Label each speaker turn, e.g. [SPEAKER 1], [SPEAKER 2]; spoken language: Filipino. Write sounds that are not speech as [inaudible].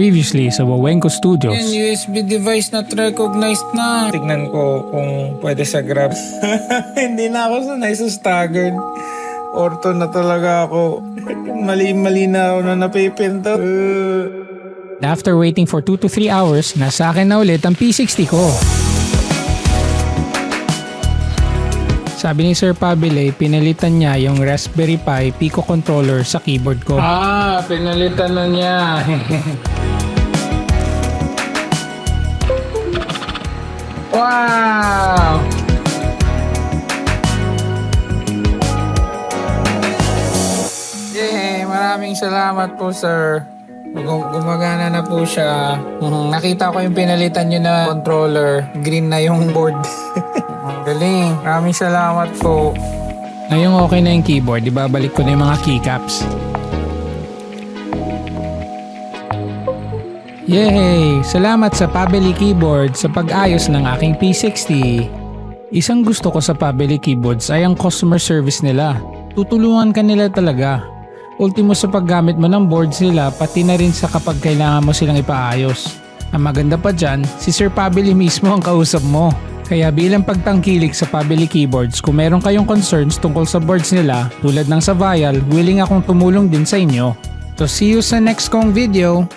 [SPEAKER 1] Previously sa Wawenko
[SPEAKER 2] Yan,
[SPEAKER 1] Studios.
[SPEAKER 2] USB device not recognized na. Tignan ko kung pwede sa Grab. [laughs] Hindi na ako sanay sa staggered. Orto na talaga ako. Mali-mali na ako na napipinta.
[SPEAKER 1] After waiting for 2 to 3 hours, nasa akin na ulit ang P60 ko. Sabi ni Sir Pabile, pinalitan niya yung Raspberry Pi Pico controller sa keyboard ko.
[SPEAKER 2] ah, pinalitan na niya. [laughs] wow! Yay! Maraming salamat po, sir. Gum- Gumagana na po siya. Mhm, Nakita ko yung pinalitan nyo na controller. Green na yung board. Ang [laughs] Galing. Maraming salamat po.
[SPEAKER 1] Ngayong okay na yung keyboard, ibabalik ko na yung mga keycaps. Yay! Salamat sa Pabeli Keyboard sa pag-ayos ng aking P60. Isang gusto ko sa Pabeli Keyboards ay ang customer service nila. Tutulungan ka nila talaga. Ultimo sa paggamit mo ng boards nila pati na rin sa kapag kailangan mo silang ipaayos. Ang maganda pa dyan, si Sir Pabeli mismo ang kausap mo. Kaya bilang pagtangkilik sa Pabeli Keyboards, kung meron kayong concerns tungkol sa boards nila, tulad ng sa Vial, willing akong tumulong din sa inyo. So see you sa next kong video.